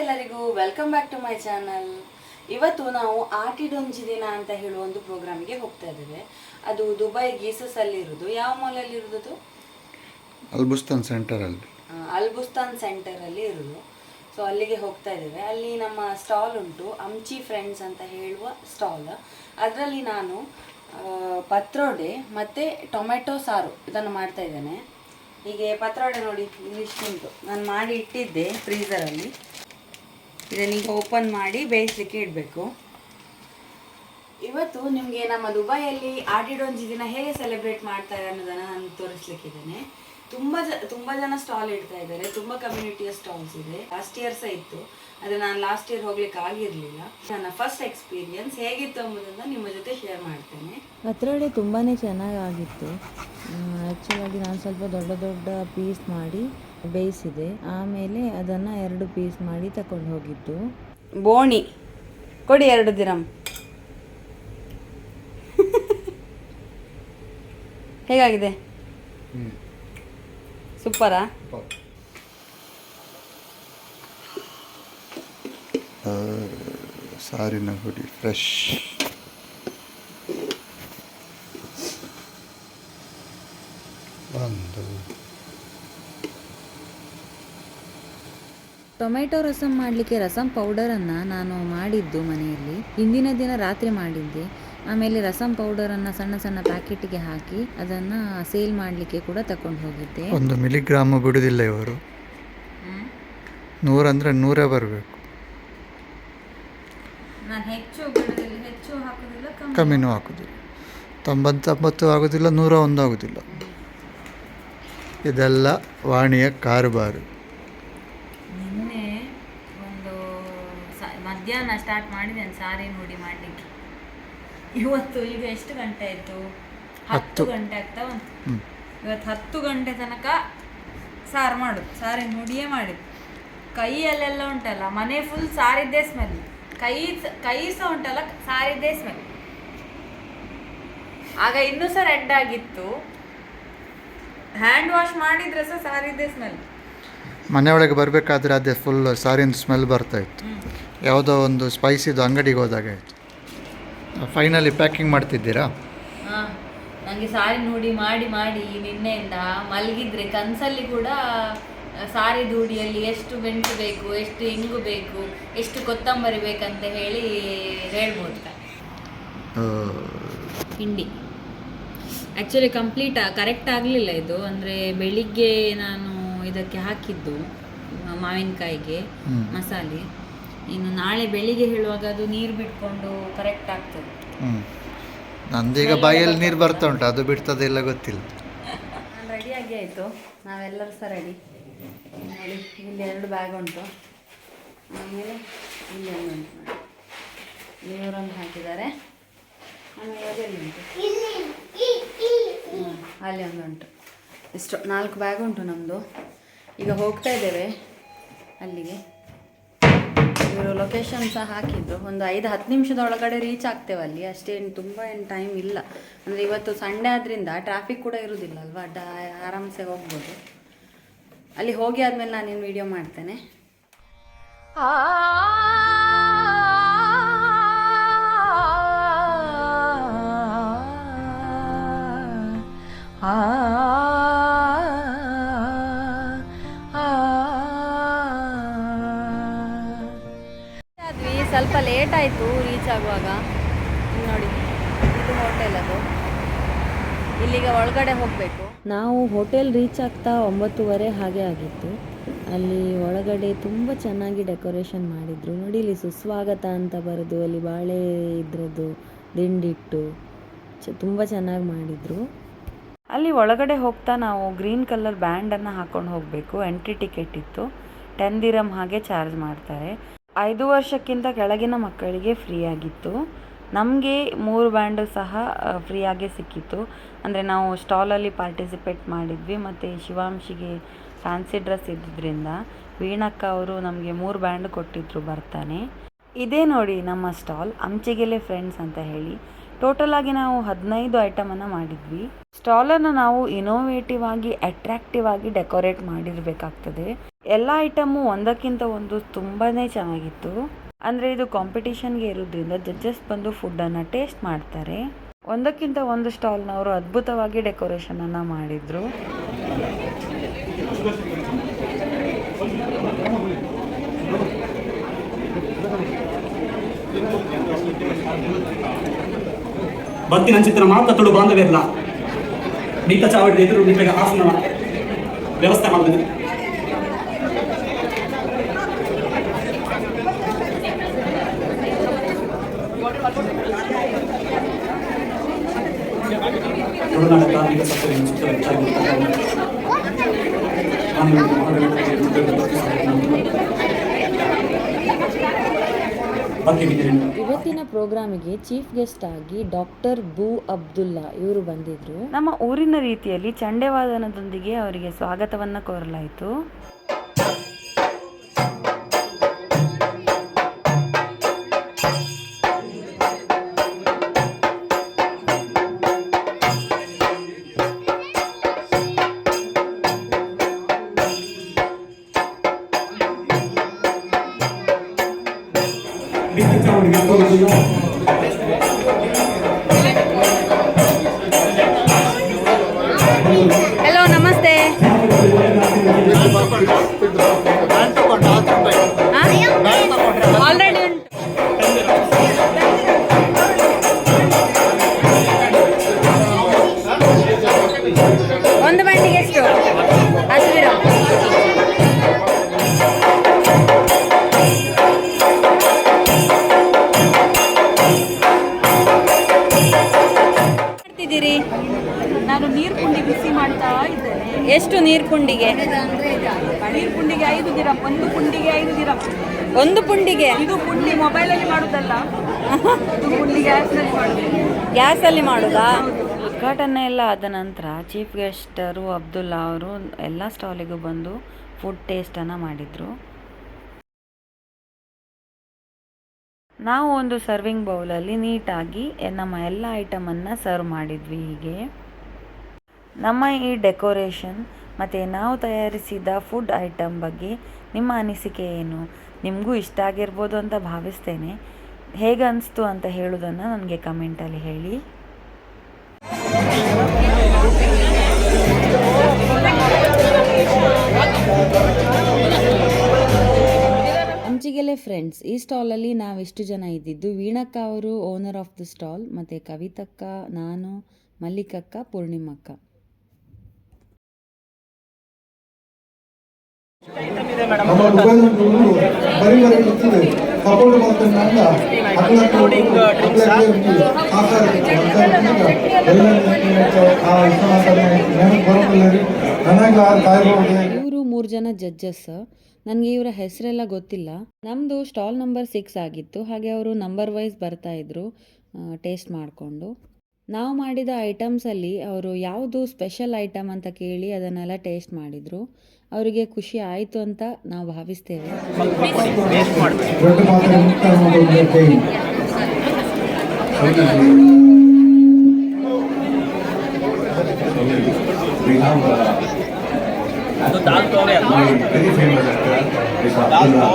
ಎಲ್ಲರಿಗೂ welcome back to my channel ಇವತ್ತು ನಾವು ಆಟಿಡೊಂಜಿ ದಿನ ಅಂತ ಹೇಳುವ ಒಂದು ಪ್ರೋಗ್ರಾಮ್ಗೆ ಹೋಗ್ತಾ ಇದ್ದೇವೆ. ಅದು ದುಬೈ ಗೀಸಸ್ ಅಲ್ಲಿ ಇರುದು. ಯಾವ ಮಾಲಲ್ಲಿ ಇರುವುದು ಅಲ್ಬುಸ್ತಾನ್ ಸೆಂಟರ್ ಅಲ್ಲಿ. ಅಲ್ಬುಸ್ತಾನ್ ಸೆಂಟರ್ ಅಲ್ಲಿ ಇರುದು. ಸೊ ಅಲ್ಲಿಗೆ ಹೋಗ್ತಾ ಇದ್ದೇವೆ. ಅಲ್ಲಿ ನಮ್ಮ ಸ್ಟಾಲ್ ಉಂಟು. ಅಮ್ಚಿ ಫ್ರೆಂಡ್ಸ್ ಅಂತ ಹೇಳುವ ಸ್ಟಾಲ್ ಅದರಲ್ಲಿ ನಾನು ಪತ್ರೋಡೆ ಮತ್ತೆ ಟೊಮೆಟೊ ಸಾರು ಇದನ್ನು ಮಾಡ್ತಾ ಇದ್ದೇನೆ. ಹೀಗೆ ಪತ್ರೊಡೆ ನೋಡಿ ಇಲ್ಲಿಷ್ಟುಂಟು ನಾನು ಮಾಡಿ ಇಟ್ಟಿದ್ದೆ ಫ್ರೀಸರಲ್ಲಿ ಇದನ್ನೀಗ ಓಪನ್ ಮಾಡಿ ಬೇಯಿಸಲಿಕ್ಕೆ ಇಡಬೇಕು. ಇವತ್ತು ನಿಮಗೆ ನಮ್ಮ ದುಬೈಯಲ್ಲಿ ಆಟಿಡೊಂಜಿ ದಿನ ಹೇಗೆ ಸೆಲೆಬ್ರೇಟ್ ಮಾಡ್ತಾರೆ ಅನ್ನೋದನ್ನು ನಾನು ತೋರಿಸ್ಲಿಕ್ಕಿದ್ದೇನೆ ತುಂಬ ಜ ತುಂಬ ಜನ ಸ್ಟಾಲ್ ಇಡ್ತಾ ಇದ್ದಾರೆ. ತುಂಬ ಕಮ್ಯುನಿಟಿಯ ಸ್ಟಾಲ್ಸ್ ಇದೆ. ಲಾಸ್ಟ್ ಇಯರ್ ಸಹ ಇತ್ತು. ಆದರೆ ನಾನು ಲಾಸ್ಟ್ ಇಯರ್ ಹೋಗ್ಲಿಕ್ಕೆ ಆಗಿರಲಿಲ್ಲ. ನನ್ನ ಫಸ್ಟ್ ಎಕ್ಸ್ಪೀರಿಯನ್ಸ್ ಹೇಗಿತ್ತು ಅಂಬುದನ್ನು ನಿಮ್ಮ ಜೊತೆ ಶೇರ್ ಮಾಡ್ತೇನೆ. ಪತ್ರೊಡೆ ತುಂಬಾ ಚೆನ್ನಾಗಾಗಿತ್ತು. ಆ್ಯಕ್ಚುಲಾಗಿ ನಾನು ಸ್ವಲ್ಪ ದೊಡ್ಡ ದೊಡ್ಡ ಪೀಸ್ ಮಾಡಿ ಬೇಯಿಸಿದೆ. ಆಮೇಲೆ ಅದನ್ನು ಎರಡು ಪೀಸ್ ಮಾಡಿ ತಕೊಂಡು ಹೋಗಿದ್ದು. ಬೋಣಿ ಕೊಡಿ ಎರಡು ದಿರಂ. ಹೇಗಾಗಿದೆ? ಸೂಪರಾ? ಸಾರಿನ ಹುಡಿ ಫ್ರೆಶ್ ಒಂದು ಟೊಮೆಟೊ ರಸಂ ಮಾಡಲಿಕ್ಕೆ ರಸಂ ಪೌಡರನ್ನು ನಾನು ಮಾಡಿದ್ದು ಮನೆಯಲ್ಲಿ. ಹಿಂದಿನ ದಿನ ರಾತ್ರಿ ಮಾಡಿದ್ದೆ. ಆಮೇಲೆ ರಸಂ ಪೌಡರನ್ನು ಸಣ್ಣ ಸಣ್ಣ ಪ್ಯಾಕೆಟ್ಗೆ ಹಾಕಿ ಅದನ್ನು ಸೇಲ್ ಮಾಡಲಿಕ್ಕೆ ಕೂಡ ತಗೊಂಡು ಹೋಗಿದ್ದೆ. ಒಂದು ಮಿಲಿಗ್ರಾಮ್ ಬಿಡುವುದಿಲ್ಲ ಇವರು. ನೂರಂದ್ರೆ ನೂರೇ ಬರಬೇಕು. ನಾನು ಹೆಚ್ಚು ಹೆಚ್ಚು ಹಾಕೋದಿಲ್ಲ ಕಮ್ಮಿನೂ ಹಾಕೋದಿಲ್ಲ. ತೊಂಬತ್ತೊಂಬತ್ತು ಆಗೋದಿಲ್ಲ ನೂರ ಒಂದು ಆಗೋದಿಲ್ಲ. ಇದೆಲ್ಲ ವಾಣಿಯ ಕಾರುಬಾರು ನಿನ್ನೆ ಒಂದು ಸ- ಮಧ್ಯಾಹ್ನ ಸ್ಟಾರ್ಟ್ ಮಾಡಿದ್ದೇನೆ ಸಾರಿ ನೋಡಿ ಮಾಡಲಿಕ್ಕೆ. ಇವತ್ತು ಈಗ ಎಷ್ಟು ಗಂಟೆ ಆಯಿತು? ಹತ್ತು ಗಂಟೆ ಆಗ್ತಾ ಉಂಟು. ಇವತ್ತು ಹತ್ತು ಗಂಟೆ ತನಕ ಸಾರು ಮಾಡು ಸಾರಿ ನುಡಿಯೇ ಮಾಡಿದ್ದು. ಕೈಯಲ್ಲೆಲ್ಲ ಉಂಟಲ್ಲ ಮನೆ ಫುಲ್ ಸಾರಿದ್ದೇ ಸ್ಮೆಲ್ ಕೈ ಕೈ ಸಹ ಉಂಟಲ್ಲ ಸಾರಿದ್ದೇ ಸ್ಮೆಲ್ ಆಗ ಇನ್ನೂ ಸಹ ರೆಡ್ ಆಗಿತ್ತು. ಹ್ಯಾಂಡ್ ವಾಶ್ ಮಾಡಿದ್ರೆ ಸಹ ಸಾರಿದ್ದೇ ಸ್ಮೆಲ್ ಮನೆಯೊಳಗೆ ಬರಬೇಕಾದ್ರೆ ಅದೇ ಫುಲ್ ಸಾರಿನ ಸ್ಮೆಲ್ ಬರ್ತಾ ಇತ್ತು. ಯಾವುದೋ ಒಂದು ಸ್ಪೈಸಿದು ಅಂಗಡಿಗೆ ಹೋದಾಗ ಆಯಿತು ಫೈನಲಿ ಪ್ಯಾಕಿಂಗ್ ಮಾಡ್ತಿದ್ದೀರಾ? ಹಾ ನನಗೆ ಸಾರಿ ನೋಡಿ ಮಾಡಿ ಮಾಡಿ ನಿನ್ನೆಯಿಂದ ಮಲಗಿದ್ರೆ ಕನಸಲ್ಲಿ ಕೂಡ ಸಾರಿ ದೂಡಿಯಲ್ಲಿ ಎಷ್ಟು ಮೆಣಸು ಬೇಕು ಎಷ್ಟು ಇಂಗು ಬೇಕು ಎಷ್ಟು ಕೊತ್ತಂಬರಿ ಬೇಕಂತ ಹೇಳಿ ಹೇಳ್ಬೋದು. ಹಿಂಡಿ. ಆ್ಯಕ್ಚುಲಿ ಕಂಪ್ಲೀಟ್ ಕರೆಕ್ಟ್ ಆಗಲಿಲ್ಲ ಇದು. ಅಂದರೆ ಬೆಳಿಗ್ಗೆ ನಾನು ಇದಕ್ಕೆ ಹಾಕಿದ್ದು ಮಾವಿನಕಾಯಿಗೆ ಮಸಾಲೆ. ಇನ್ನು ನಾಳೆ ಬೆಳಿಗ್ಗೆ ಹೇಳುವಾಗ ಅದು ನೀರು ಬಿಟ್ಕೊಂಡು ಕರೆಕ್ಟ್ ಆಗ್ತದೆ. ಹ್ಞೂ ನಂದೀಗ ಬಾಯಲ್ಲಿ ನೀರು ಬರ್ತಾ ಉಂಟು ಅದು ಬಿಡ್ತದೆ ಇಲ್ಲ ಗೊತ್ತಿಲ್ಲ. ನಾನು ರೆಡಿಯಾಗಿ ಆಯಿತು. ನಾವೆಲ್ಲರೂ ಸಹ ರೆಡಿ ನೋಡಿ ಇಲ್ಲಿ ಎರಡು ಬ್ಯಾಗ್ ಉಂಟು. ಆಮೇಲೆ ಇಲ್ಲಿ ಒಂದು ಉಂಟು. ಇವರೊಂದು ಹಾಕಿದ್ದಾರೆ. ಆಮೇಲೆ ಅದೆಲ್ಲಿ ಉಂಟು? ಅಲ್ಲಿ ಒಂದು ಉಂಟು. ಇಷ್ಟು ನಾಲ್ಕು ಬ್ಯಾಗ್ ಉಂಟು ನಮ್ಮದು ಈಗ ಹೋಗ್ತಾ ಇದ್ದೇವೆ ಅಲ್ಲಿಗೆ. ಇವರು ಲೊಕೇಶನ್ ಸಹ ಹಾಕಿದ್ರು ಒಂದು ಐದು ಹತ್ತು ನಿಮಿಷದ ಒಳಗಡೆ ರೀಚ್ ಆಗ್ತೇವೆ ಅಲ್ಲಿ ಅಷ್ಟೇನು ತುಂಬ ಏನು ಟೈಮ್ ಇಲ್ಲ ಅಂದರೆ ಇವತ್ತು ಸಂಡೆ ಆದ್ದರಿಂದ ಟ್ರಾಫಿಕ್ ಕೂಡ ಇರುವುದಿಲ್ಲ ಅಲ್ವಾ ಡ ಆರಾಮ್ಸೆ ಹೋಗ್ಬೋದು ಅಲ್ಲಿ ಹೋಗಿ ಆದಮೇಲೆ ನಾನೇನು ವಿಡಿಯೋ ಮಾಡ್ತೇನೆ ಆದ್ವಿ ಲೇಟ್ ಆಯಿತು ರೀಚ್ ಆಗುವಾಗ. ನೋಡಿ, ಇದು ಹೋಟೆಲ್ ಅದು. ಇಲ್ಲಿಗ ಒಳಗಡೆ ಹೋಗಬೇಕು. ನಾವು ಹೋಟೆಲ್ ರೀಚ್ ಆಗ್ತಾ ಒಂಬತ್ತುವರೆ ಹಾಗೆ ಆಗಿತ್ತು. ಅಲ್ಲಿ ಒಳಗಡೆ ತುಂಬ ಚೆನ್ನಾಗಿ ಡೆಕೋರೇಷನ್ ಮಾಡಿದ್ರು. ನೋಡಿ, ಇಲ್ಲಿ ಸುಸ್ವಾಗತ ಅಂತ ಬರೆದು, ಅಲ್ಲಿ ಬಾಳೆ ಇದ್ರದ್ದು, ದಿಂಡಿಟ್ಟು, ಚ, ತುಂಬ ಚೆನ್ನಾಗಿ ಮಾಡಿದರು. ಅಲ್ಲಿ ಒಳಗಡೆ ಹೋಗ್ತಾ ನಾವು ಗ್ರೀನ್ ಕಲರ್ ಬ್ಯಾಂಡನ್ನು ಹಾಕೊಂಡು ಹೋಗಬೇಕು. ಎಂಟ್ರಿ ಟಿಕೆಟ್ ಇತ್ತು. ಟೆನ್ ದಿರಮ್ ಹಾಗೆ ಚಾರ್ಜ್ ಮಾಡ್ತಾರೆ. ಐದು ವರ್ಷಕ್ಕಿಂತ ಕೆಳಗಿನ ಮಕ್ಕಳಿಗೆ ಫ್ರೀ ಆಗಿತ್ತು. ನಮಗೆ ಮೂರು ಬ್ಯಾಂಡು ಸಹ ಫ್ರೀಯಾಗೆ ಸಿಕ್ಕಿತ್ತು. ಅಂದರೆ ನಾವು ಸ್ಟಾಲಲ್ಲಿ ಪಾರ್ಟಿಸಿಪೇಟ್ ಮಾಡಿದ್ವಿ. ಮತ್ತು ಶಿವಾಂಶಿಗೆ ಫ್ಯಾನ್ಸಿ ಡ್ರೆಸ್ ಇದ್ದಿದ್ದರಿಂದ ವೀಣಕ್ಕ ಅವರು ನಮಗೆ ಮೂರು ಬ್ಯಾಂಡ್ ಕೊಟ್ಟಿದ್ರು ಬರ್ತಾನೆ. ಇದೇ ನೋಡಿ ನಮ್ಮ ಸ್ಟಾಲ್ ಅಂಚೆಗೆಲೆ ಫ್ರೆಂಡ್ಸ್ ಅಂತ ಹೇಳಿ. ಟೋಟಲ್ ಆಗಿ ನಾವು ಹದಿನೈದು ಐಟಮನ್ನು ಮಾಡಿದ್ವಿ. ಸ್ಟಾಲನ್ನು ನಾವು ಇನೋವೇಟಿವ್ ಆಗಿ ಅಟ್ರಾಕ್ಟಿವ್ ಆಗಿ ಡೆಕೋರೇಟ್ ಮಾಡಿರಬೇಕಾಗ್ತದೆ. ಎಲ್ಲ ಐಟಮು ಒಂದಕ್ಕಿಂತ ಒಂದು ತುಂಬಾನೇ ಚೆನ್ನಾಗಿತ್ತು. ಅಂದರೆ ಇದು ಕಾಂಪಿಟಿಷನ್ಗೆ ಇರೋದ್ರಿಂದ ಜಡ್ಜಸ್ ಬಂದು ಫುಡ್ಡನ್ನು ಟೇಸ್ಟ್ ಮಾಡ್ತಾರೆ. ಒಂದಕ್ಕಿಂತ ಒಂದು ಸ್ಟಾಲ್ನವರು ಅದ್ಭುತವಾಗಿ ಡೆಕೋರೇಷನನ್ನು ಮಾಡಿದರು. ಬತ್ತಿನ ಚಿತ್ರ ಮಾತ್ರ ತುಳು ಬಾಂಧವ್ಯಲ್ಲ ನಿಂತ ಚಾವಡಿ ಎದುರು ನಿಮಗೆ ಆಸನ ವ್ಯವಸ್ಥೆ ಮಾಡಿದೆ ತುಳುನಾಡ ಧಾರ್ಮಿಕ ಸತ್ಯವನ್ನು ಚಿತ್ರ ಹೆಚ್ಚಾಗಿ ಬಗ್ಗೆ ಬಿದ್ದಿರೇನು ಇವತ್ತಿನ ಪ್ರೋಗ್ರಾಮಿಗೆ ಚೀಫ್ ಗೆಸ್ಟ್ ಆಗಿ ಡಾಕ್ಟರ್ ಬೂ ಅಬ್ದುಲ್ಲಾ ಇವರು ಬಂದಿದ್ರು. ನಮ್ಮ ಊರಿನ ರೀತಿಯಲ್ಲಿ ಚಂಡೆವಾದನದೊಂದಿಗೆ ಅವರಿಗೆ ಸ್ವಾಗತವನ್ನ ಕೋರಲಾಯಿತು. the ಗ್ಯಾಸಲ್ಲಿ ಮಾಡೋದಾ? ಉದ್ಘಾಟನೆ ಎಲ್ಲ ಆದ ನಂತರ ಚೀಫ್ ಗೆಸ್ಟರು ಅಬ್ದುಲ್ಲಾ ಅವರು ಎಲ್ಲ ಸ್ಟಾಲಿಗೂ ಬಂದು ಫುಡ್ ಟೇಸ್ಟನ್ನು ಮಾಡಿದರು. ನಾವು ಒಂದು ಸರ್ವಿಂಗ್ ಬೌಲಲ್ಲಿ ನೀಟಾಗಿ ನಮ್ಮ ಎಲ್ಲ ಐಟಮನ್ನು ಸರ್ವ್ ಮಾಡಿದ್ವಿ ಹೀಗೆ. ನಮ್ಮ ಈ ಡೆಕೋರೇಷನ್ ಮತ್ತು ನಾವು ತಯಾರಿಸಿದ ಫುಡ್ ಐಟಮ್ ಬಗ್ಗೆ ನಿಮ್ಮ ಅನಿಸಿಕೆ ಏನು? ನಿಮಗೂ ಇಷ್ಟ ಆಗಿರ್ಬೋದು ಅಂತ ಭಾವಿಸ್ತೇನೆ. ಹೇಗೆ ಅನಿಸ್ತು ಅಂತ ಹೇಳೋದನ್ನು ನನಗೆ ಕಮೆಂಟಲ್ಲಿ ಹೇಳಿ. ಹಂಚಿಗೆಲೆ ಫ್ರೆಂಡ್ಸ್ ಈ ಸ್ಟಾಲಲ್ಲಿ ನಾವಿಷ್ಟು ಜನ ಇದ್ದಿದ್ದು ವೀಣಕ್ಕ ಅವರು ಓನರ್ ಆಫ್ ದ ಸ್ಟಾಲ್ ಮತ್ತು ಕವಿತಕ್ಕ ನಾನು ಮಲ್ಲಿಕಕ್ಕ ಪೂರ್ಣಿಮಕ್ಕ. ನಮ್ಮ ಸಪೋರ್ಟ್ ಇವರು ಮೂರು ಜನ ಜಡ್ಜಸ್ ನನಗೆ ಇವರ ಹೆಸರೆಲ್ಲ ಗೊತ್ತಿಲ್ಲ. ನಮ್ಮದು ಸ್ಟಾಲ್ ನಂಬರ್ ಸಿಕ್ಸ್ ಆಗಿತ್ತು. ಹಾಗೆ ಅವರು ನಂಬರ್ ವೈಸ್ ಬರ್ತಾ ಇದ್ರು ಟೇಸ್ಟ್ ಮಾಡಿಕೊಂಡು. ನಾವು ಮಾಡಿದ ಐಟಮ್ಸಲ್ಲಿ ಅವರು ಯಾವುದು ಸ್ಪೆಷಲ್ ಐಟಮ್ ಅಂತ ಕೇಳಿ ಅದನ್ನೆಲ್ಲ ಟೇಸ್ಟ್ ಮಾಡಿದರು. ಅವರಿಗೆ ಖುಷಿ ಆಯಿತು ಅಂತ ನಾವು ಭಾವಿಸ್ತೇವೆ ದೊಡ್ಡ ಮಾತ್ರ ಮುಕ್ತ ಮಾಡೋದು ಕೈ We have uh, my very famous actor, is Abdullah.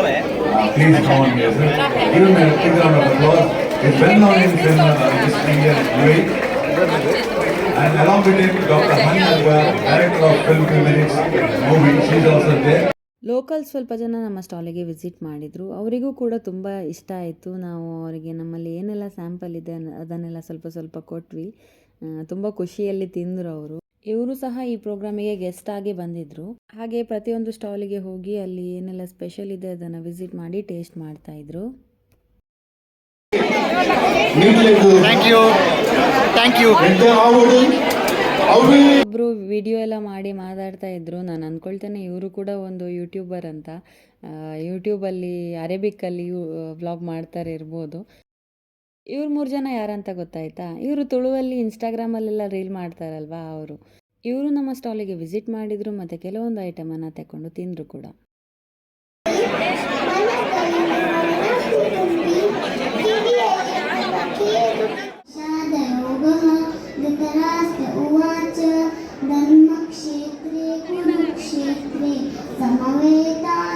Uh, please come on here, sir. Give him a big round of applause. He's well known in film uh, industry here in UAE. And along with him, Dr. Hani Agwa, director of Film clinics, Minutes movie, she's also there. Local ಸ್ವಲ್ಪ ಜನ ನಮ್ಮ ಸ್ಟಾಲಿಗೆ visit ಮಾಡಿದರು. ಅವರಿಗೂ ಕೂಡ ತುಂಬ ಇಷ್ಟ ಆಯಿತು. ನಾವು ಅವರಿಗೆ ನಮ್ಮಲ್ಲಿ ಏನೆಲ್ಲ ಸ್ಯಾಂಪಲ್ ಇದೆ ಅದನ್ನೆಲ್ಲ ಸ್ವಲ್ಪ ಸ್ವಲ್ಪ ಕೊಟ್ವಿ. ತುಂಬ ಖುಷಿಯಲ್ಲಿ ತಿಂದರು ಅವರು. ಇವರು ಸಹ ಈ ಪ್ರೋಗ್ರಾಮಿಗೆ ಗೆಸ್ಟ್ ಆಗಿ ಬಂದಿದ್ದರು ಹಾಗೆ ಪ್ರತಿಯೊಂದು ಸ್ಟಾಲಿಗೆ ಹೋಗಿ ಅಲ್ಲಿ ಏನೆಲ್ಲ ಸ್ಪೆಷಲ್ ಇದೆ ಅದನ್ನು ವಿಸಿಟ್ ಮಾಡಿ ಟೇಸ್ಟ್ ಮಾಡ್ತಾಯಿದ್ರು ಥ್ಯಾಂಕ್ ಯು ಒಬ್ಬರು ವಿಡಿಯೋ ಎಲ್ಲ ಮಾಡಿ ಮಾತಾಡ್ತಾ ಇದ್ರು. ನಾನು ಅಂದ್ಕೊಳ್ತೇನೆ ಇವರು ಕೂಡ ಒಂದು ಯೂಟ್ಯೂಬರ್ ಅಂತ. ಯೂಟ್ಯೂಬಲ್ಲಿ ಅರೇಬಿಕ್ಕಲ್ಲಿ ವ್ಲಾಗ್ ಮಾಡ್ತಾರೆ ಇರ್ಬೋದು. ಇವ್ರು ಮೂರು ಜನ ಯಾರಂತ ಗೊತ್ತಾಯ್ತಾ? ಇವರು ತುಳುವಲ್ಲಿ ಇನ್ಸ್ಟಾಗ್ರಾಮಲ್ಲೆಲ್ಲ ರೀಲ್ ಮಾಡ್ತಾರಲ್ವಾ ಅವರು. ಇವರು ನಮ್ಮ ಸ್ಟಾಲಿಗೆ ವಿಸಿಟ್ ಮಾಡಿದರು ಮತ್ತು ಕೆಲವೊಂದು ಐಟಮನ್ನು ತಗೊಂಡು ತಿಂದರು ಕೂಡ. योगः धृतराष्ट्र उवाच धर्मक्षेत्रे कुरुक्षेत्रे समवेतायुत्सवः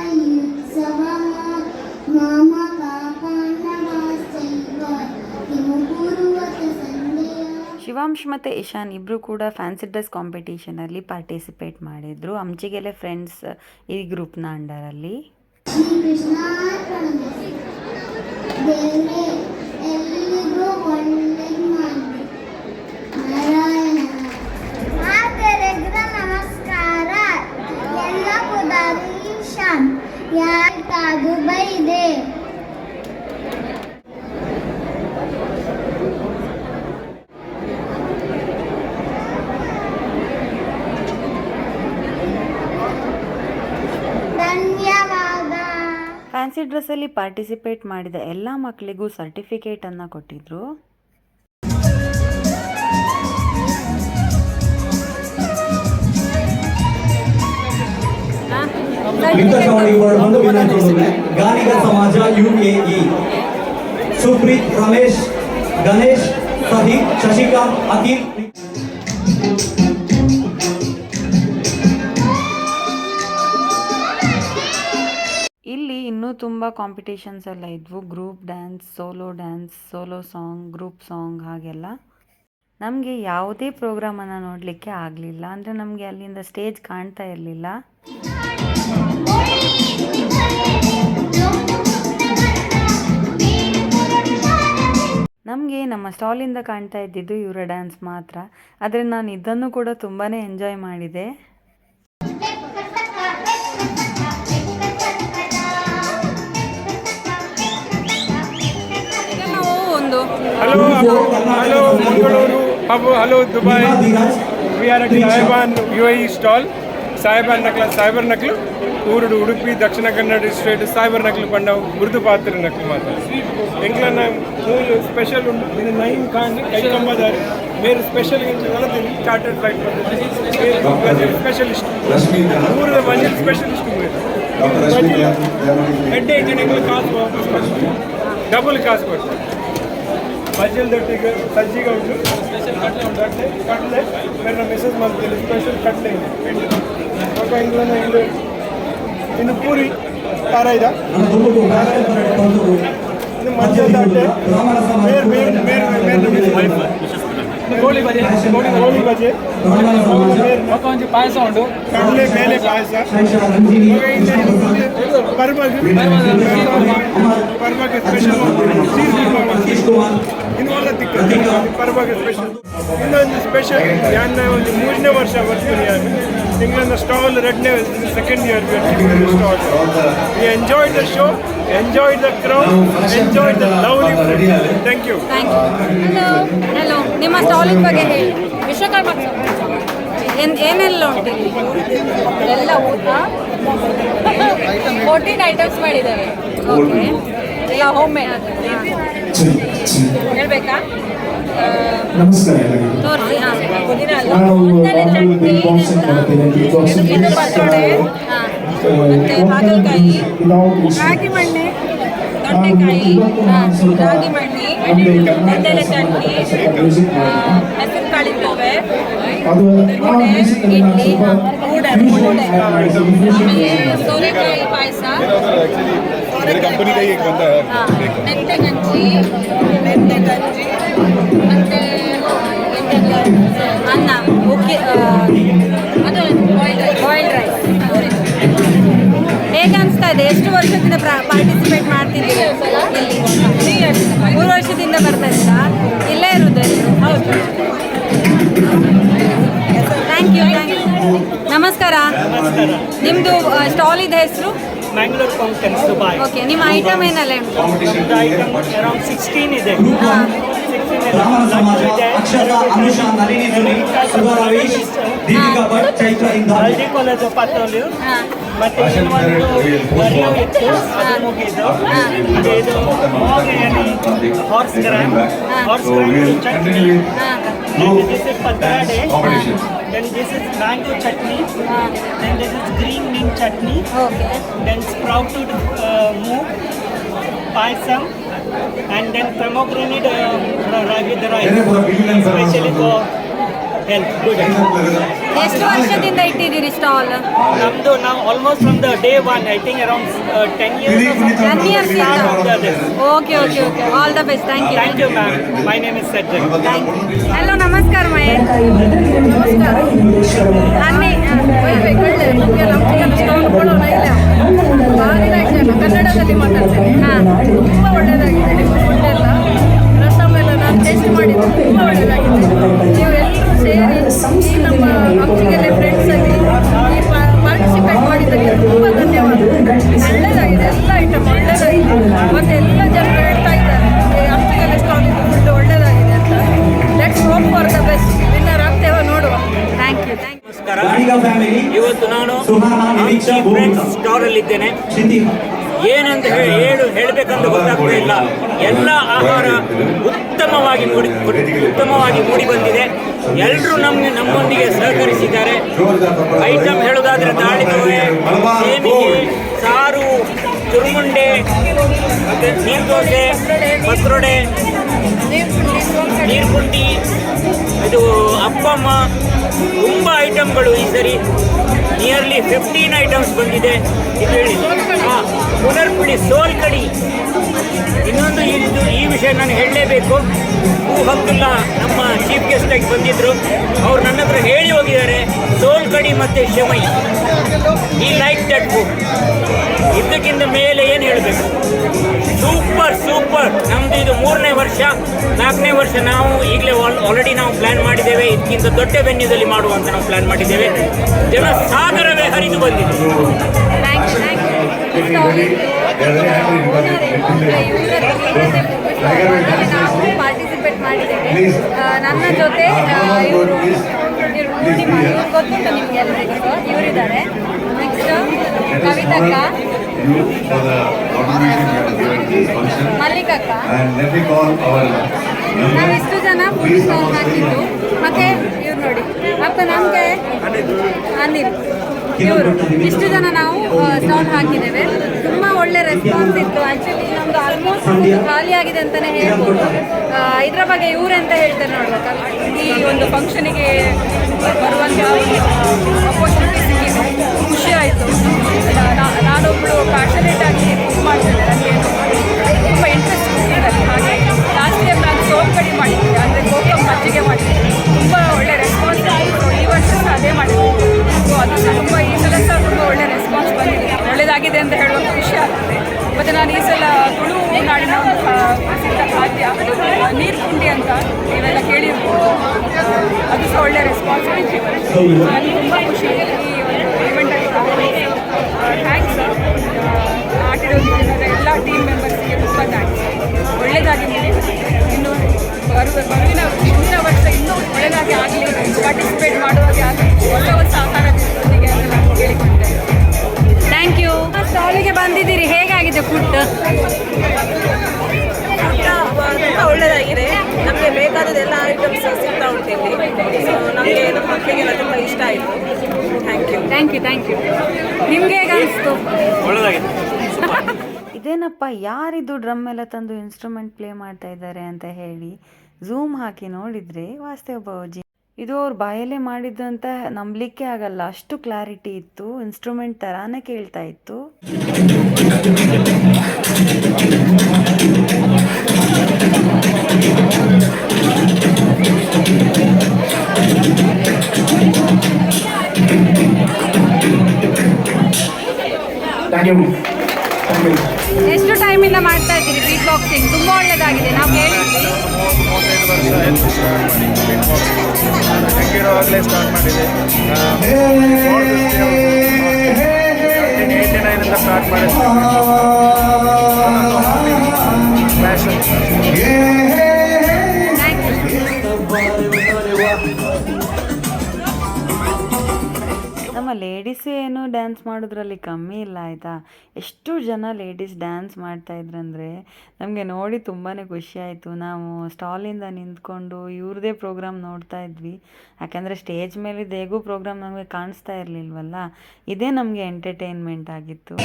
ಶಿವಾಂಶ್ ಮತ್ತು ಇಶಾನ್ ಇಬ್ಬರು ಕೂಡ ಫ್ಯಾನ್ಸಿ ಡ್ರೆಸ್ ಕಾಂಪಿಟೇಷನಲ್ಲಿ ಪಾರ್ಟಿಸಿಪೇಟ್ ಮಾಡಿದರು. ಅಂಚಿಗೆಲೆ ಫ್ರೆಂಡ್ಸ್ ಈ ಗ್ರೂಪ್ನ ಅಂಡರಲ್ಲಿ ಯಾಕಾದು ಬೈದೆ. ಫ್ಯಾನ್ಸಿ ಡ್ರೆಸ್ಸಲ್ಲಿ ಪಾರ್ಟಿಸಿಪೇಟ್ ಮಾಡಿದ ಎಲ್ಲ ಮಕ್ಕಳಿಗೂ ಸರ್ಟಿಫಿಕೇಟನ್ನು ಕೊಟ್ಟಿದ್ರು. ಗಾನಿಗ ಸಮಾಜ ಯುಎಇ ಸುಪ್ರೀತ್ ರಮೇಶ್ ಗಣೇಶ್ ಶಶಿಕಾಂತ್ ಅಖಿಲ್. ಇಲ್ಲಿ ಇನ್ನೂ ತುಂಬ ಕಾಂಪಿಟೇಷನ್ಸ್ ಎಲ್ಲ ಇದ್ವು. Group dance solo dance solo song group song ಹಾಗೆಲ್ಲ. ನಮಗೆ ಯಾವುದೇ ಪ್ರೋಗ್ರಾಮನ್ನು ನೋಡಲಿಕ್ಕೆ ಆಗಲಿಲ್ಲ. ಅಂದರೆ ನಮಗೆ ಅಲ್ಲಿಂದ ಸ್ಟೇಜ್ ಕಾಣ್ತಾ ಇರಲಿಲ್ಲ. ನಮಗೆ ನಮ್ಮ ಸ್ಟಾಲಿಂದ ಕಾಣ್ತಾ ಇದ್ದಿದ್ದು ಇವರ ಡ್ಯಾನ್ಸ್ ಮಾತ್ರ. ಆದರೆ ನಾನು ಇದನ್ನು ಕೂಡ ತುಂಬಾ ಎಂಜಾಯ್ ಮಾಡಿದೆ. ಹಲೋ Hello, hello, ಅಟ್ ಸಾಹೇಬಾನ್ ಯು ಐ ಸ್ಟಾಲ್ ಸಾಹೇಬಾನ್ ನಕ್ಲ ಸಾಹೇಬರ್ ನಕ್ಲು ಊರುಡು ಉಡುಪಿ ದಕ್ಷಿಣ ಕನ್ನಡ ಸ್ಟೇಟ್ ಸಾಯ್ಬರ್ ನಕಲು ಪಂಡ ಮೃದು ಪಾತ್ರ ನಕಲು ಮಾತ್ರ. ಎಂಕ್ಲನ ಮೂಲು ಸ್ಪೆಷಲ್ ಉಂಟು. ಇದು ನೈನ್ ಖಾನ್ ಕೈ ಕಂಬದಾರಿ ಬೇರೆ ಸ್ಪೆಷಲ್ ನಲದಿನಿ ಚಾರ್ಟರ್ಡ್ ಫ್ಲೈಟ್ ಬೇರೆ ಸ್ಪೆಷಲಿಸ್ಟ್ ಊರದ ಮಂಜಿಲ್ ಸ್ಪೆಷಲಿಸ್ಟ್ ಹೆಡ್ ಇಂಜಿನಿಯರಿಂಗ್ ಕಾಸು ಡಬಲ್ ಕಾಸು ಕೊಡ್ತಾರೆ. ಬಜ್ಜಲ್ ದೊಟ್ಟಿಗೆ ಸಜ್ಜಿಗೆ ಉಂಟು. ಸ್ಪೆಷಲ್ ಕಟ್ಲೆ ಉಂಟು. ಕಟ್ಲೆ ಕಟ್ಲೆ ಬೇರೆ ಮೆಸೇಜ್ ಮಾಡ್ತೀವಿ ಸ್ಪೆಷಲ್ ಕಟ್ಲೆ ಇದೆ ಇಂಗ್ಲಂಡ್ ಇಂದು ಇನ್ನು ಪೂರಿ ಖಾರ ಇದೆ. ಇನ್ನು ಮಜ್ಜಲ್ ದಾಟೆ. ಬೇರೆ ಬೇರೆ ಬೇರೆ ಬೇರೆ ಗೋಳಿ ಬಜೆ ಗೋಳಿ ಗೋಳಿ ಬಜೆ. ಒಂಜಿ ಪಾಯಸ ಉಂಟು ಕಡಲೆ ಬೇಳೆ ಪಾಯಸ. ಪರ್ಬಗ್ ಸ್ಪೆಷಲ್ ಇನ್ನು ಒಳ್ಳೆ ತಿಕ್ಕ. ಸ್ಪೆಷಲ್ ಇನ್ನೊಂದು ಸ್ಪೆಷಲ್ ಯಾನ್ನ ಒಂದು ಮೂರನೇ ವರ್ಷ ಬರ್ತೀನಿ ನಾನು ಇಂಗ್ಲೆಂಡ್ ಸ್ಟಾಲ್ ಎರಡನೇ second year stall we enjoy the show enjoy the crowd enjoy the lovely thank you thank you hello hello ನಿಮ್ಮ ಸ್ಟಾಲಿನ ಬಗ್ಗೆ ಹೇಳಿ. ವಿಶ್ವಕರ್ಮ ಏನ್ ಏನೆಲ್ಲ ಉಂಟು ಎಲ್ಲ ಊಟ? ಫೋರ್ಟೀನ್ ಐಟಮ್ಸ್ ಮಾಡಿದ್ದಾರೆ. ಓಕೆ ಎಲ್ಲ ಹೋಮ್ ಮೇಡ್ ಹೇಳ್ಬೇಕಾ? ನಮಸ್ಕಾರ ಎಲ್ಲರಿಗೂ ತೋರಿಸಿ ಹಾಂ ನಾವು ಬಾಹುಬಲಿ ಬಾಕ್ಸಿಂಗ್ ಮಾಡ್ತೇನೆ ಬಿಗ್ ಬಾಕ್ಸಿಂಗ್ ಇದು ಪತ್ರೊಡೆ ಹಾಂ ಮತ್ತೆ ಹಾಗಲಕಾಯಿ ರಾಗಿ ಮಣ್ಣೆ ದೊಡ್ಡೆಕಾಯಿ ಹಾಂ, ರಾಗಿ ಮಣ್ಣಿ ಬೆಂಡೆಲೆ ಚಟ್ನಿ ಹೆಸರು ಕಾಳಿದ್ದಾವೆ ಅದು ಆ ವಡೆ, ಬೇಸಿಕಲ್ಲಿ ನಾವು ಇಡ್ಲಿ ಸ್ವಲ್ಪ ಮೂಡೆ ಮೂಡೆ ಆಮೇಲೆ ಸೋರೆಕಾಯಿ ಪಾಯಸ ಮೆಂತೆ ಗಂಜಿ ಮೆಂತೆ ಗಂಜಿ ಮತ್ತೆ? ಅನ್ನ ಓಕೆ ಅದು ಬಾಯ್ಲ್ಡ್ ರೈಸ್ ಹೇಗೆ ಅನಿಸ್ತಾ ಇದೆ ಎಷ್ಟು ವರ್ಷದಿಂದ ಪಾರ್ಟಿಸಿಪೇಟ್ ಇಲ್ಲಿ ಮೂರು ವರ್ಷದಿಂದ ಬರ್ತಾ ಇದ್ದೀರಾ ಇಲ್ಲೇ ಇರೋದು ಹೌದು ಥ್ಯಾಂಕ್ ಯು ಥ್ಯಾಂಕ್ ಯು ನಮಸ್ಕಾರ ನಿಮ್ಮದು ಸ್ಟಾಲ್ ಇದೆ ಹೆಸರು ಮ್ಯಾಂಗ್ಳೂರ್ ಫೌಂಟನ್ಸ್ ದುಬೈ ಓಕೆ ನಿಮ್ಮ ಐಟಮ್ ಏನೆಲ್ಲ ಉಂಟು ಐಟಮ್ ಅರೌಂಡ್ ಸಿಕ್ಸ್ಟೀನ್ ಇದೆ ಹಾಂ ಬ್ರಾಹ್ಮಣ ಸಮಾಜ ಅಕ್ಷರ ಅನುಷಾ ನಳಿನಿ ಸುನಿಲ್ ಸುಧಾ ರವೀಶ್ ದೀಪಿಕಾ ಭಟ್ ಚೈತ್ರ ಇಂದಾಲ್ ಹಳದಿ ಕಾಲೇಜ್ ಪತ್ತೋಲಿ ಹಾಂ ಮತ್ತೆ ಇನ್ನೊಂದು ಅರಿವು ಇತ್ತು ಅದು ಮುಗಿದು ಮತ್ತೆ ಇದು horse gram horse gram chutney ಹಾಂ this is patrode then this is mango chutney then this is green mint chutney okay then sprouted uh, moong payasam and then pomegranate uh, ra- with the rice especially for health. Good. ಎಷ್ಟು ವರ್ಷದಿಂದ ಇಟ್ಟಿದ್ದೀರಿ stall ನಮ್ದು ನಾವು almost from the day one I think around ten years ten years start Yes. Okay okay okay all the best thank you Thank you, ma'am. My name is Cedric. Hello ನಮಸ್ಕಾರ ಮಹೇಶ್ ಅನ್ನಿ ಕನ್ನಡದಲ್ಲಿ ಮಾತಾಡ್ತೇನೆ ತುಂಬ ಒಳ್ಳೆಯದಾಗಿದೆ food ಎಲ್ಲ ರಸಮ್ ತುಂಬ ಒಳ್ಳೆಯದಾಗಿದೆ ನೀವು ಎಲ್ಲರೂ ಸೇರಿ ನಮ್ಮ ಹಂಪಿಗೆಲ್ಲ ಫ್ರೆಂಡ್ಸಲ್ಲಿ ಪಾರ್ಟಿಸಿಪೇಟ್ ಮಾಡಿದ್ದಕ್ಕೆ ತುಂಬ ಧನ್ಯವಾದ ಎಲ್ಲ ಐಟಮ್ ಒಳ್ಳೆಯದಾಗಿದೆ ಮತ್ತು ಎಲ್ಲ ಜನರು ನಮಸ್ಕಾರ ಇವತ್ತು ನಾನು ಸ್ಟೋರ್ ಅಲ್ಲಿ ಇದ್ದೇನೆ. ಏನಂತ ಹೇಳಿ ಹೇಳು ಹೇಳಬೇಕಂತ ಗೊತ್ತಾಗ್ತಾ ಇಲ್ಲ. ಎಲ್ಲ ಆಹಾರ ಉತ್ತಮವಾಗಿ ಮೂಡಿ ಉತ್ತಮವಾಗಿ ಮೂಡಿ ಬಂದಿದೆ. ಎಲ್ಲರೂ ನಮ್ಮ ನಮ್ಮೊಂದಿಗೆ ಸಹಕರಿಸಿದ್ದಾರೆ. ಐಟಮ್ ಹೇಳೋದಾದ್ರೆ ದಾಳಿದೋವೆ ಸೇಮಿಗೆ ಸಾರು ಚುರುಮುಂಡೆ ಮತ್ತೆ ನೀರು ದೋಸೆ ಪತ್ರೊಡೆ ನೀರ್ಪುಂಡಿ ಇದು ಅಪ್ಪಮ್ಮ ತುಂಬ ಐಟಮ್ಗಳು ಈ ಸರಿ. ನಿಯರ್ಲಿ ಫಿಫ್ಟೀನ್ ಐಟಮ್ಸ್ ಬಂದಿದೆ. ಇದು ಹೇಳಿ. ಪುನರ್ಪುಡಿ, ಸೋಲ್ ಕಡಿ. ಇನ್ನೊಂದು ಇದು ಈ ವಿಷಯ ನಾನು ಹೇಳಲೇಬೇಕು. ಹೂ ನಮ್ಮ ಚೀಫ್ ಗೆಸ್ಟ್ ಆಗಿ ಬಂದಿದ್ದರು ಅವ್ರು ನನ್ನ ಹತ್ರ ಹೇಳಿ ಹೋಗಿದ್ದಾರೆ, ಸೋಲ್ ಕಡಿ ಮತ್ತು ಶಮೈ. ಈ ಲೈಕ್ ದಟ್ ಬುಕ್ ಇದಕ್ಕಿಂತ ಮೇಲೆ ಸೂಪರ್ ಸೂಪರ್ ನಮ್ದು ಇದು ಮೂರನೇ ವರ್ಷ ನಾಲ್ಕನೇ ವರ್ಷ ನಾವು ಈಗಲೇ ಆಲ್ರೆಡಿ ನಾವು ಪ್ಲಾನ್ ಮಾಡಿದ್ದೇವೆ. ಇದಕ್ಕಿಂತ ದೊಡ್ಡ ವೆನ್ಯೂದಲ್ಲಿ ಮಾಡುವಂತ ನಾವು ಪ್ಲಾನ್ ಮಾಡಿದ್ದೇವೆ. ಜನ ಸಾಗರವೇ ಹರಿದು ಬಂದಿದೆ. ಪಾರ್ಟಿಸಿಪೇಟ್ ಮಾಡಿದ್ದೇವೆ ನನ್ನ ಜೊತೆ ಗೊತ್ತುಂಟು ನಿಮ್ಗೆ ಎಲ್ಲರಿಗೂ ಇವರಿದ್ದಾರೆ ನೆಕ್ಸ್ಟ್ ಕವಿತಕ್ಕ ಮಲ್ಲಿಕಕ್ಕ? And let me call our ನಾವಿಷ್ಟು ಜನ ಸ್ಟಾಲ್ ಹಾಕಿದ್ದು. ಮತ್ತೆ ಇವ್ರು ನೋಡಿ. ಅಪ್ಪ, ನಮಗೆ ಅನಿಲ್. ಇವರು. ಇಷ್ಟು ಜನ ನಾವು ಸ್ಟಾಲ್ ಹಾಕಿದ್ದೇವೆ. ತುಂಬ ಒಳ್ಳೆ ರೆಸ್ಪಾನ್ಸ್ ಇತ್ತು. ಆ್ಯಕ್ಚುಲಿ ನಮ್ಮದು ಆಲ್ಮೋಸ್ಟ್ ಖಾಲಿ ಆಗಿದೆ ಅಂತಲೇ ಹೇಳ್ಬೋದು. ಇದರ ಬಗ್ಗೆ ಇವರೆಂತ ಹೇಳ್ತಾರೆ ನೋಡ್ಬೇಕಲ್ಲ? ಈ ಒಂದು ಫಂಕ್ಷನಿಗೆ ಬರುವಂಥ ಅಪರ್ಚುನಿಟಿ ಖುಷಿ ಆಯಿತು. ನಾನೊಬ್ಬಳು ಪ್ಯಾಷನೇಟ್ ಆಗಿ ಕುಕ್ ಮಾಡ್ತೇನೆ ನನಗೆ ತುಂಬ ಇಂಟ್ರೆಸ್ಟ್ ಕುಕ್ಕಿಂಗಲ್ಲಿ ಹಾಗೆ ಲಾಸ್ಟ್ ಟೈಮ್ ನಾನು ಸೋಲ್ ಕಡಿ ಮಾಡಿದ್ದೆ, ಅಂದರೆ ಗೋಕಮ್ ಮಜ್ಜಿಗೆ ಮಾಡಿದ್ದೆ. ತುಂಬ ಒಳ್ಳೆ ರೆಸ್ಪಾನ್ಸ್ ಆಯಿತು ಈ ವರ್ಷ ಅದೇ ಮಾಡಿದ್ದೆ. ಸೊ ಅದು ತುಂಬ, ಈ ಸಲ ಸಹ ತುಂಬ ಒಳ್ಳೆ ರೆಸ್ಪಾನ್ಸ್ ಬಂದಿದೆ. ಒಳ್ಳೆಯದಾಗಿದೆ ಅಂತ ಹೇಳುವಾಗ ಖುಷಿ ಆಗ್ತದೆ ಮತ್ತು ನಾನು ಈ ಸಲ ತುಳು ನಾಡಿನ ಪ್ರಸಿದ್ಧ ಖಾದ್ಯ ನೀರು ಪುಂಡಿ ಅಂತ ನೀವೆಲ್ಲ ಕೇಳಿರ್ಬೋದು. ಅದು ಸಹ ಒಳ್ಳೆ ರೆಸ್ಪಾನ್ಸ್ ಆಯಿತು ನನಗೆ ತುಂಬ ಖುಷಿ. ಸೊ ನಮಗೆ ನಮ್ಮ ಮಕ್ಕಳಿಗೆಲ್ಲ ತುಂಬ ಇಷ್ಟ ಆಯಿತು. Thank you thank you thank you ನಿಮಗೆ ಹೇಗೆ ಅನಿಸ್ತು? ಒಳ್ಳೆದಾಗಿದೆ ಇದೇನಪ್ಪ ಯಾರಿದು ಡ್ರಮ್ ಎಲ್ಲ ತಂದು ಇನ್ಸ್ಟ್ರೂಮೆಂಟ್ ಪ್ಲೇ ಮಾಡ್ತಾ ಇದ್ದಾರೆ ಅಂತ ಹೇಳಿ ಝೂಮ್ ಹಾಕಿ ನೋಡಿದರೆ ವಾಸ್ತವ ಬಾಬುಜಿ ಇದು ಅವ್ರು ಬಾಯಲ್ಲೇ ಮಾಡಿದ್ದು ಅಂತ ನಂಬಲಿಕ್ಕೆ ಆಗಲ್ಲ. ಅಷ್ಟು ಕ್ಲಾರಿಟಿ ಇತ್ತು ಇನ್ಸ್ಟ್ರೂಮೆಂಟ್ ಥರಾನೇ ಕೇಳ್ತಾ ಇತ್ತು. ಎಷ್ಟು ಟೈಮಿಂದ ಮಾಡ್ತಾ ಇದ್ದೀರಿ ಬೀಟ್ ಬಾಕ್ಸಿಂಗ್ ತುಂಬ ಒಳ್ಳೆಯದಾಗಿದೆ ನಾವು ಕೇಳಿದ್ವಿ. ಮೂವತ್ತೈದು ವರ್ಷ ಆಯಿತು ಹೆಂಗಿರುವಾಗಲೇ ಸ್ಟಾರ್ಟ್ ಮಾಡಿದೆ ನೈನ್ಟೀನ್ ಏಯ್ಟಿ ನೈನಿಂದ ಸ್ಟಾರ್ಟ್ ಮಾಡಿದ್ದೆ ಫ್ಯಾಷನ್ ನಮ್ಮ ಲೇಡೀಸ್ ಏನು ಡ್ಯಾನ್ಸ್ ಮಾಡೋದ್ರಲ್ಲಿ ಕಮ್ಮಿ ಇಲ್ಲ, ಆಯಿತಾ? ಎಷ್ಟು ಜನ ಲೇಡೀಸ್ ಡ್ಯಾನ್ಸ್ ಮಾಡ್ತಾ ಇದ್ರಂದರೆ ನಮಗೆ ನೋಡಿ ತುಂಬಾ ಖುಷಿ ಆಯಿತು. ನಾವು ಸ್ಟಾಲಿಂದ ನಿಂತ್ಕೊಂಡು ಇವ್ರದ್ದೇ ಪ್ರೋಗ್ರಾಮ್ ನೋಡ್ತಾ ಇದ್ವಿ. ಯಾಕೆಂದರೆ ಸ್ಟೇಜ್ ಮೇಲೆ ಹೇಗೂ ಪ್ರೋಗ್ರಾಮ್ ನಮಗೆ ಕಾಣಿಸ್ತಾ ಇರಲಿಲ್ವಲ್ಲ? ಇದೇ ನಮಗೆ ಎಂಟರ್ಟೈನ್ಮೆಂಟ್ ಆಗಿತ್ತು.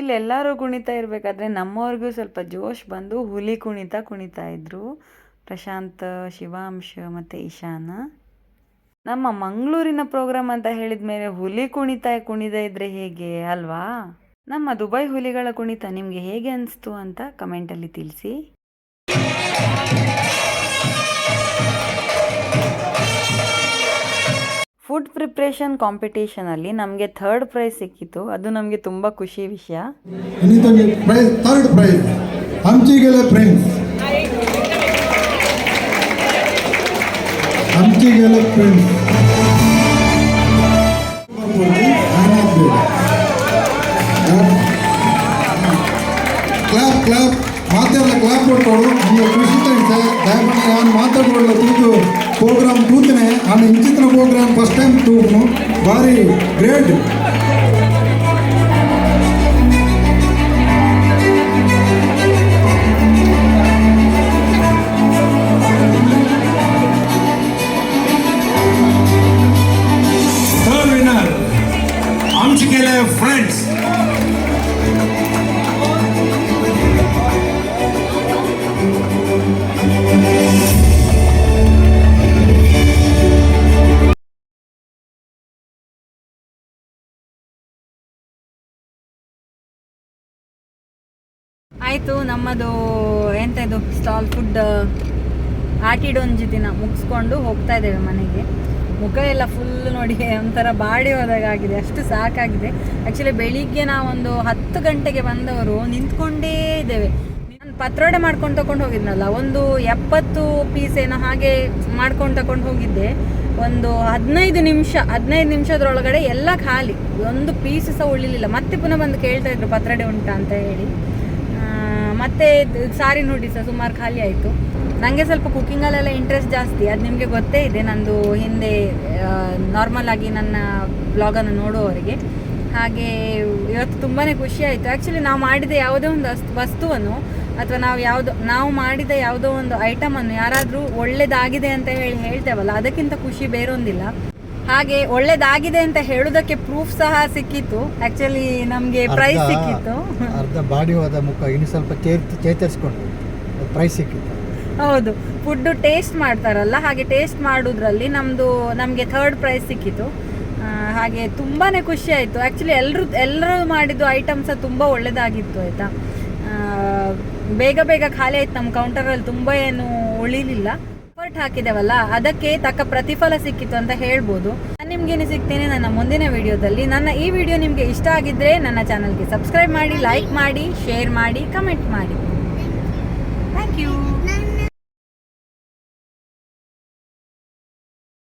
ಇಲ್ಲೆಲ್ಲರೂ ಕುಣಿತಾ ಇರಬೇಕಾದ್ರೆ ನಮ್ಮವ್ರಿಗೂ ಸ್ವಲ್ಪ ಜೋಶ್ ಬಂದು ಹುಲಿ ಕುಣಿತ ಕುಣಿತಾ ಇದ್ರು. ಪ್ರಶಾಂತ್, ಶಿವಾಂಶ್ ಮತ್ತು ಇಶಾನ್ ನಮ್ಮ ಮಂಗಳೂರಿನ ಪ್ರೋಗ್ರಾಮ್ ಅಂತ ಹೇಳಿದ ಮೇಲೆ ಹುಲಿ ಕುಣಿತ ಕುಣಿದ ಇದ್ರೆ ಹೇಗೆ ಅಲ್ವಾ? ನಮ್ಮ ದುಬೈ ಹುಲಿಗಳ ಕುಣಿತ ನಿಮಗೆ ಹೇಗೆ ಅನಿಸ್ತು ಅಂತ ಕಮೆಂಟಲ್ಲಿ ತಿಳಿಸಿ. ಫುಡ್ ಪ್ರಿಪ್ರೇಷನ್ ಕಾಂಪಿಟೇಷನಲ್ಲಿ ನಮಗೆ ಥರ್ಡ್ ಪ್ರೈಸ್ ಸಿಕ್ಕಿತ್ತು ಅದು ನಮಗೆ ತುಂಬ ಖುಷಿ ವಿಷಯ. ಇನ್ನಿತಂಗೆ ಪ್ರೈಸ್ ಥರ್ಡ್ ಪ್ರೈಸ್ ಹಂಚಿಗೆಲೆ ಪ್ರಿನ್ಸ್ ಹಂಚಿಗೆಲೆ ಪ್ರಿನ್ಸ್ ಕ್ಲಾಪ್ ಕ್ಲಾಪ್. ಮಾತೆಲ್ಲ ಕ್ಲಾಪ್ ಕೊಟ್ಟೋಳು ನಮಗೆ ಖುಷಿ ತಂತೆ ದಯಮಾಡಿ ನಾನು ಮಾತಾಡೋಲ್ಲ ತೂತು ಪ್ರೋಗ್ರಾಮ್ ತೂತನೆ ನಾನು ಇಂಚಿತ್ರ ಪ್ರೋಗ್ರಾಮ್ ಫಸ್ಟ್ ಟೈಮ್ ತೂನು ಭಾರಿ ಗ್ರೇಟ್ ನಮ್ಮದು ಎಂತ ಇದು ಸ್ಟಾಲ್ ಫುಡ್ ಆಟಿಡೊಂಜಿ ದಿನ ಮುಗಿಸ್ಕೊಂಡು ಹೋಗ್ತಾ ಇದ್ದೇವೆ ಮನೆಗೆ. ಮುಖ ಎಲ್ಲ ಫುಲ್ ನೋಡಿ ಒಂಥರ ಬಾಡಿ ಹೋದಾಗಿದೆ ಅಷ್ಟು ಸಾಕಾಗಿದೆ. ಆ್ಯಕ್ಚುಲಿ ಬೆಳಿಗ್ಗೆ ನಾವೊಂದು ಹತ್ತು ಗಂಟೆಗೆ ಬಂದವರು ನಿಂತ್ಕೊಂಡೇ ಇದ್ದೇವೆ. ನಾನು ಪತ್ರೊಡೆ ಮಾಡ್ಕೊಂಡು ತಗೊಂಡು ಹೋಗಿದ್ನಲ್ಲ, ಒಂದು ಎಪ್ಪತ್ತು ಪೀಸ್ ಏನೋ ಹಾಗೆ ಮಾಡ್ಕೊಂಡು ತಗೊಂಡು ಹೋಗಿದ್ದೆ. ಒಂದು ಹದಿನೈದು ನಿಮಿಷ, ಹದಿನೈದು ನಿಮಿಷದ್ರೊಳಗಡೆ ಎಲ್ಲ ಖಾಲಿ. ಒಂದು ಪೀಸ್ ಸಹ ಉಳಿಲಿಲ್ಲ. ಮತ್ತೆ ಪುನಃ ಬಂದು ಕೇಳ್ತಾ ಇದ್ರು ಪತ್ರೊಡೆ ಉಂಟಾ ಅಂತ ಹೇಳಿ. ಮತ್ತೆ ಸಾರಿ ನೋಡಿ ಸರ್, ಸುಮಾರು ಖಾಲಿ ಆಯಿತು. ನನಗೆ ಸ್ವಲ್ಪ ಕುಕ್ಕಿಂಗಲ್ಲೆಲ್ಲ ಇಂಟ್ರೆಸ್ಟ್ ಜಾಸ್ತಿ, ಅದು ನಿಮಗೆ ಗೊತ್ತೇ ಇದೆ ನಂದು ಹಿಂದೆ ನಾರ್ಮಲ್ ಆಗಿ ನನ್ನ ಬ್ಲಾಗನ್ನು ನೋಡುವವರಿಗೆ. ಹಾಗೆ ಇವತ್ತು ತುಂಬಾ ಖುಷಿ ಆಯಿತು. ಆ್ಯಕ್ಚುಲಿ ನಾವು ಮಾಡಿದ ಯಾವುದೇ ಒಂದು ವಸ್ತುವನ್ನು ಅಥವಾ ನಾವು ಯಾವುದೋ, ನಾವು ಮಾಡಿದ ಯಾವುದೋ ಒಂದು ಐಟಮನ್ನು ಯಾರಾದರೂ ಒಳ್ಳೆಯದಾಗಿದೆ ಅಂತ ಹೇಳಿ ಹೇಳ್ತೇವಲ್ಲ, ಅದಕ್ಕಿಂತ ಖುಷಿ ಬೇರೊಂದಿಲ್ಲ. ಹಾಗೆ ಒಳ್ಳೇದಾಗಿದೆ ಅಂತ ಹೇಳೋದಕ್ಕೆ ಪ್ರೂಫ್ ಸಹ ಸಿಕ್ಕಿತ್ತು. ಆಕ್ಚುಲಿ ನಮಗೆ ಪ್ರೈಸ್ ಸಿಕ್ಕಿತ್ತು. ಅರ್ಧ ಬಾಡಿ ಹೋದ ಮುಖ ಇನ್ನು ಸ್ವಲ್ಪ ಚೇತರಿಸ್ಕೊಂಡು ಪ್ರೈಸ್ ಸಿಕ್ಕಿತ್ತು. ಹೌದು. ಫುಡ್ಡು ಟೇಸ್ಟ್ ಮಾಡ್ತಾರಲ್ಲ ಹಾಗೆ ಟೇಸ್ಟ್ ಮಾಡೋದ್ರಲ್ಲಿ ನಮ್ಮದು ನಮಗೆ ಥರ್ಡ್ ಪ್ರೈಸ್ ಸಿಕ್ಕಿತ್ತು. ಹಾಗೆ ತುಂಬಾ ಖುಷಿ ಆಯಿತು. ಆ್ಯಕ್ಚುಲಿ ಎಲ್ಲರೂ ಎಲ್ಲರೂ ಮಾಡಿದ್ದು ಐಟಮ್ಸ ತುಂಬ ಒಳ್ಳೆಯದಾಗಿತ್ತು ಆಯಿತಾ? ಬೇಗ ಬೇಗ ಖಾಲಿ ಆಯ್ತು ನಮ್ಮ ಕೌಂಟರಲ್ಲಿ ತುಂಬ ಏನು ಉಳಿಲಿಲ್ಲ. ಎಫರ್ಟ್ ಹಾಕಿದೆವಲ್ಲ, ಅದಕ್ಕೆ ತಕ್ಕ ಪ್ರತಿಫಲ ಸಿಕ್ಕಿತು ಅಂತ ಹೇಳ್ಬೋದು. ನಾನು ನಿಮ್ಗೇನು ಸಿಗ್ತೇನೆ ನನ್ನ ಮುಂದಿನ ವಿಡಿಯೋದಲ್ಲಿ. ನನ್ನ ಈ ವಿಡಿಯೋ ನಿಮಗೆ ಇಷ್ಟ ಆಗಿದ್ರೆ ನನ್ನ ಚಾನಲ್ಗೆ ಸಬ್ಸ್ಕ್ರೈಬ್ ಮಾಡಿ ಲೈಕ್ ಮಾಡಿ ಶೇರ್ ಮಾಡಿ ಕಮೆಂಟ್ ಮಾಡಿ.